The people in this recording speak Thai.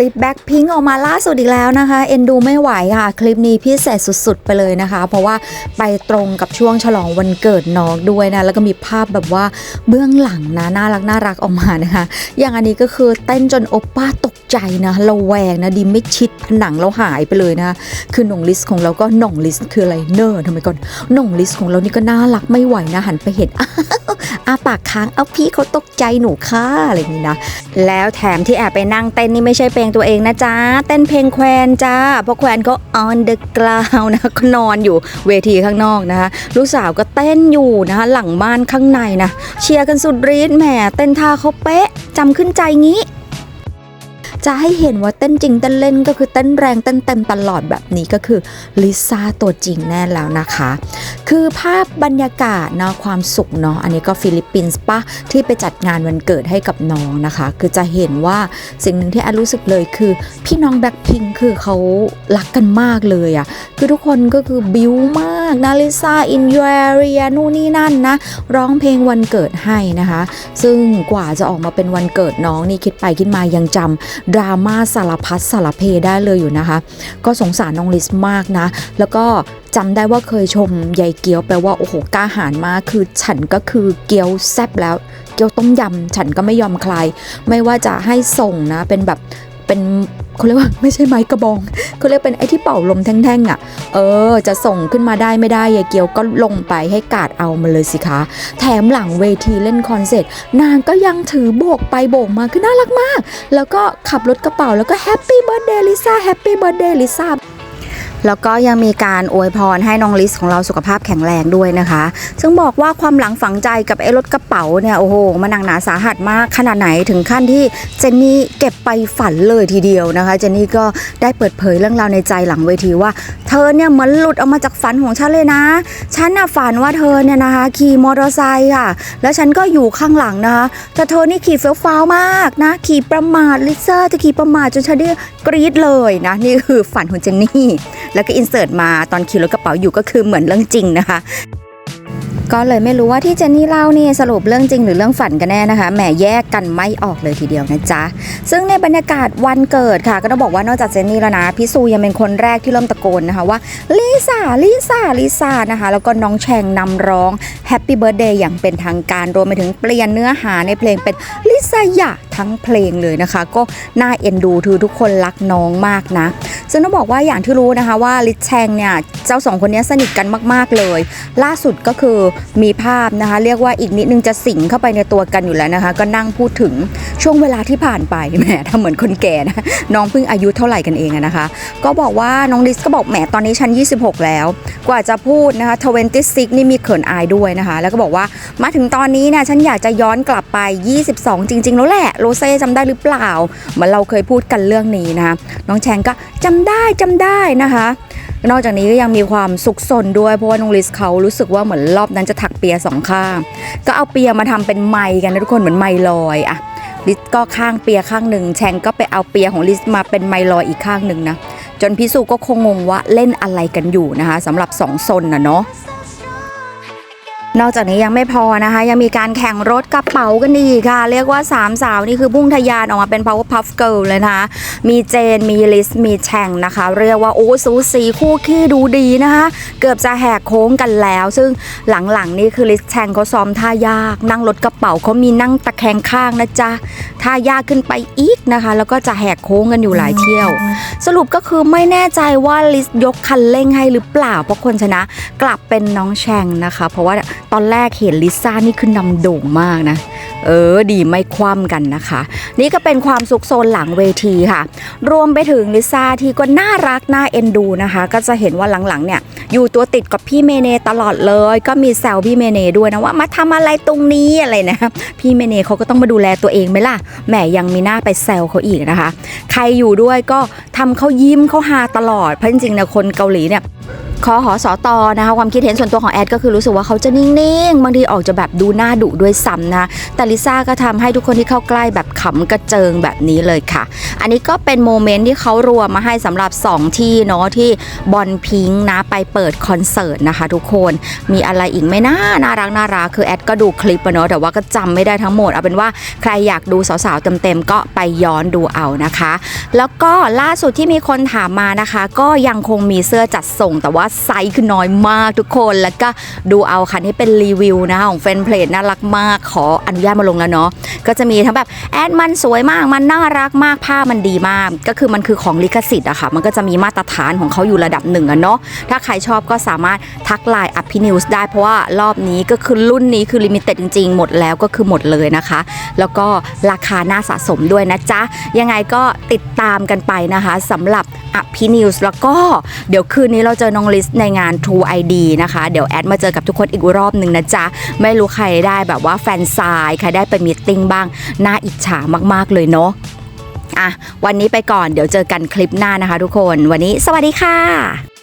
ลิปแบ็คพิงออกมาล่าสุดอีกแล้วนะคะ เอ็นดูไม่ไหวค่ะ คลิปนี้พิเศษสุดๆ ไปเลยนะคะ เพราะว่าไปตรงกับช่วงฉลองวันเกิดน้องด้วยนะ แล้วก็มีภาพแบบว่าเบื้องหลังนะ น่ารักน่ารักออกมานะคะ อย่างอันนี้ก็คือเต้นจนโอปป้าตกใจนะระแวงนะดีไม่ชิดผนังเราหายไปเลยนะคะคือหน่งลิสของเราก็หน่งลิสคืออะไรเนอร์ทำไมก่อนหน่งลิสของเรานี่ก็น่ารักไม่ไหวนะหันไปเห็นอาปากค้างเอาพี่เขาตกใจหนูค่ะอะไรอย่างนี้นะแล้วแถมที่แอบไปนั่งเต้นนี่ไม่ใช่เพลงตัวเองนะจ๊ะเต้นเพลงแควนจ้าเพราะแควนก็ on the ground นะก็นอนอยู่เวทีข้างนอกนะคะ ลูกสาวก็เต้นอยู่นะคะหลังบ้านข้างในนะเชียร์กันสุดฤทธิ์แหมเต้นท่าเขาเป๊ะจำขึ้นใจงี้ จะให้เห็นว่าเต้นจริงเต้นเล่นก็คือเต้นแรงเต้นเต็มตลอดแบบนี้ก็คือลิซ่าตัวจริงแน่แล้วนะคะ คือภาพบรรยากาศเนาะความสุขเนาะอันนี้ก็ฟิลิปปินส์ปะที่ไปจัดงานวันเกิดให้กับน้องนะคะ คือจะเห็นว่าสิ่งหนึ่งที่แอนรู้สึกเลยคือ พี่น้องแบ็คพิงคือเขารักกันมากเลยอะคือทุกคนก็คือบิวมาก นะลิซ่าอินยูเรียนู่นนี่นั่นนะ ร้องเพลงวันเกิดให้นะคะ ซึ่งกว่าจะออกมาเป็นวันเกิดน้องนี่คิดไปคิดมายังจำดราม่าสารพัดสารเพได้เลยอยู่นะคะ ก็สงสารน้องลิสมากนะ แล้วก็จำได้ว่าเคยชมยายเกียวแปลว่าโอ้โหกล้าหาญมากคือฉันก็คือเกียวแซบแล้ว เกียวต้มยำฉันก็ไม่ยอมใคลายไม่ว่าจะให้ส่งนะเป็นแบบเป็น เขาเรียกว่าไม่ใช่ไม้กระบองเขาเรียกเป็นไอ้ที่เป่าลมแท่งๆอะ่ะ เออ จะส่งขึ้นมาได้ไม่ได้ยายเกียวก็ลงไปให้กาดเอามาเลยสิคะ แถมหลังเวทีเล่นคอนเสิร์ตนางก็ยังถือโบกไปโบกมาคือน่ารักมาก แล้วก็ขับรถกระเป๋าแล้วก็แฮปปี้เบิร์ดเดย์ลิซ่าแฮปปี้เบิร์ดเดย์ลิซ่า แล้วก็ยังมีการอวยพรให้น้องลิสของเราสุขภาพแข็งแรงด้วยนะคะ ซึ่งบอกว่าความหลังฝังใจกับไอ้รถกระเป๋าเนี่ยโอ้โหมันหนักหนาสาหัสมากขนาดไหนถึงขั้นที่เจนนี่เก็บไปฝันเลยทีเดียวนะคะ เจนนี่ก็ได้เปิดเผยเรื่องราวในใจหลังเวทีว่า เธอเนี่ยเหมือนหลุดออกมาจากฝันของฉันเลยนะ ฉันน่ะฝันว่าเธอเนี่ยนะคะ ขี่มอเตอร์ไซค์ค่ะ แล้วฉันก็อยู่ข้างหลังนะคะแต่เธอนี่ขี่เฟี้ยวฟ้าวมากนะ ขี่ประมาทลิซ่าจะขี่ประมาทจนฉันเนี่ยกรี๊ดเลยนะนี่คือฝันของเจนนี่แล้วก็อินเสิร์ตมาตอนขี่รถกระเป๋าอยู่ก็คือเหมือนเรื่องจริงนะคะก็เลยไม่รู้ว่าที่เจนนี่เล่านี่สรุปเรื่องจริงหรือเรื่องฝันกันแน่นะคะแหมแยกกันไม่ออกเลยทีเดียวนะจ๊ะ ซึ่งในบรรยากาศวันเกิดค่ะ ก็ต้องบอกว่านอกจากเจนนี่แล้วนะพี่ซูยังเป็นคนแรกที่เริ่มตะโกนนะคะว่าลิซ่าลิซ่าลิซ่านะคะ แล้วก็น้องแชงนำร้องแฮปปี้เบิร์ดเดย์อย่างเป็นทางการรวมไปถึงเปลี่ยนเนื้อหาในเพลงเป็นลิซ่ายะทั้งเพลงเลยนะคะ ก็น่าเอ็นดูคือทุกคนรักน้องมากนะ ซึ่งต้องบอกว่าอย่างที่รู้นะคะว่าลิชแชงเนี่ยเจ้าสองคนนี้สนิทกันมาก ๆ เลย ล่าสุดก็คือมีภาพนะคะ เรียกว่าอีกนิดนึงจะสิงเข้าไปในตัวกันอยู่แล้วนะคะ ก็นั่งพูดถึงช่วงเวลาที่ผ่านไปแหมทำเหมือนคนแก่นะน้องเพิ่งอายุเท่าไหร่กันเองนะคะ ก็บอกว่าน้องลิสก็บอกแหมตอนนี้ฉัน 26 แล้ว กว่าจะพูดนะคะ26นี่มีเขินอายด้วยนะคะ แล้วก็บอกว่ามาถึงตอนนี้เนี่ยฉันอยากจะย้อนกลับไป 22 จริง ๆ แล้วแหละโรเซ่จำได้หรือเปล่าเหมือนเราเคยพูดกันเรื่องนี้นะคะน้องแชงก็จำได้จำได้นะคะ นอกจากนี้ก็ยังมีความสุขสนด้วยเพราะว่าน้องลิสเขารู้สึกว่าเหมือนรอบนั้นจะถักเปียสองข้าง ก็เอาเปียมาทำเป็นไม้กันนะทุกคนเหมือนไม้ลอยอะลิสก็ข้างเปียข้างหนึ่งแชงก็ไปเอาเปียของลิสมาเป็นไม้ลอยอีกข้างหนึ่งนะจนพี่สุก็คงงงว่าเล่นอะไรกันอยู่นะคะสำหรับสองซนนะเนาะ นอกจากนี้ยังไม่พอนะคะ ยังมีการแข่งรถกระเป๋ากันอีกค่ะ เรียกว่าสามสาวนี่คือพุ่งทะยานออกมาเป็น power puff girl เลยนะคะ มีเจนมีลิส มีแชงนะคะ เรียกว่า โอ้สูสีคู่ขี้ดูดีนะคะ เกือบจะแหกโค้งกันแล้ว ซึ่งหลังๆ นี่คือลิสแชงเขาซ้อมท่ายาก นั่งรถกระเป๋าเขามีนั่งตะแคงข้างนะจ๊ะท่ายากขึ้นไปอีกนะคะ แล้วก็จะแหกโค้งกันอยู่หลายเที่ยว สรุปก็คือไม่แน่ใจว่าลิสยกคันเร่งให้หรือเปล่าเพราะคนชนะ กลับเป็นน้องแชงนะคะ เพราะว่าตอนแรกเห็นลิซ่านี่คือนำโด่งมากนะ เออดีไม่คว่ำกันนะคะ นี่ก็เป็นความสุขโซนหลังเวทีค่ะ รวมไปถึงลิซ่าที่ก็น่ารักน่าเอ็นดูนะคะ ก็จะเห็นว่าหลังๆเนี่ยอยู่ตัวติดกับพี่เมเนตลอดเลย ก็มีแซวพี่เมเนด้วยนะว่ามาทำอะไรตรงนี้อะไรนะพี่เมเนเขาก็ต้องมาดูแลตัวเองไหมล่ะแหมยังมีหน้าไปแซวเขาอีกนะคะ ใครอยู่ด้วยก็ทำเขายิ้มเขาฮาตลอดเพราะจริงๆเนี่ยคนเกาหลีเนี่ย คอหอสอตอนะคะความคิดเห็นส่วนตัวของแอดก็คือรู้สึกว่าเขาจะนิ่งๆ บางทีออกจะแบบดูหน้าดุด้วยซ้ำนะ แต่ลิซ่าก็ทำให้ทุกคนที่เข้าใกล้แบบขำกระเจิงแบบนี้เลยค่ะ อันนี้ก็เป็นโมเมนต์ที่เขารวมมาให้สำหรับ 2 ที่เนาะที่บอลพิงค์นะไปเปิดคอนเสิร์ตนะคะทุกคนมีอะไรอีกไหมนะน่ารักน่ารักคือแอดก็ดูคลิปเนาะแต่ว่าก็จำไม่ได้ทั้งหมดเอาเป็นว่าใครอยากดูสาวๆเต็มๆก็ไปย้อนดูเอานะคะ แล้วก็ล่าสุดที่มีคนถามมานะคะ ก็ยังคงมีเสื้อจัดส่งแต่ว่าไซส์คือน้อยมากทุกคน แล้วก็ดูเอาค่ะนี่เป็นรีวิวนะคะของแฟนเพลจน่ารักมาก ขออนุญาตมาลงแล้วเนาะ ก็จะมีทั้งแบบแอดมันสวยมาก มันน่ารักมาก ผ้ามันดีมาก ก็คือมันคือของลิขสิทธิ์อะค่ะ มันก็จะมีมาตรฐานของเขาอยู่ระดับหนึ่งอะเนาะ ถ้าใครชอบก็สามารถทักไลน์อัพพีนิวส์ได้ เพราะว่ารอบนี้ก็คือรุ่นนี้คือลิมิเต็ดจริง ๆ หมดแล้วก็คือหมดเลยนะคะ แล้วก็ราคาน่าสะสมด้วยนะจ๊ะ ยังไงก็ติดตามกันไปนะคะสำหรับอภินิวส์แล้วก็เดี๋ยวคืนนี้เราเจอน้องลิสในงาน True ID นะคะ เดี๋ยวแอดมาเจอกับทุกคนอีกรอบหนึ่งนะจ๊ะ ไม่รู้ใครได้แบบว่าแฟนซายใครได้ไปมีตติ้งบ้าง น่าอิจฉามากๆเลยเนาะอะวันนี้ไปก่อนเดี๋ยวเจอกันคลิปหน้านะคะทุกคน วันนี้สวัสดีค่ะ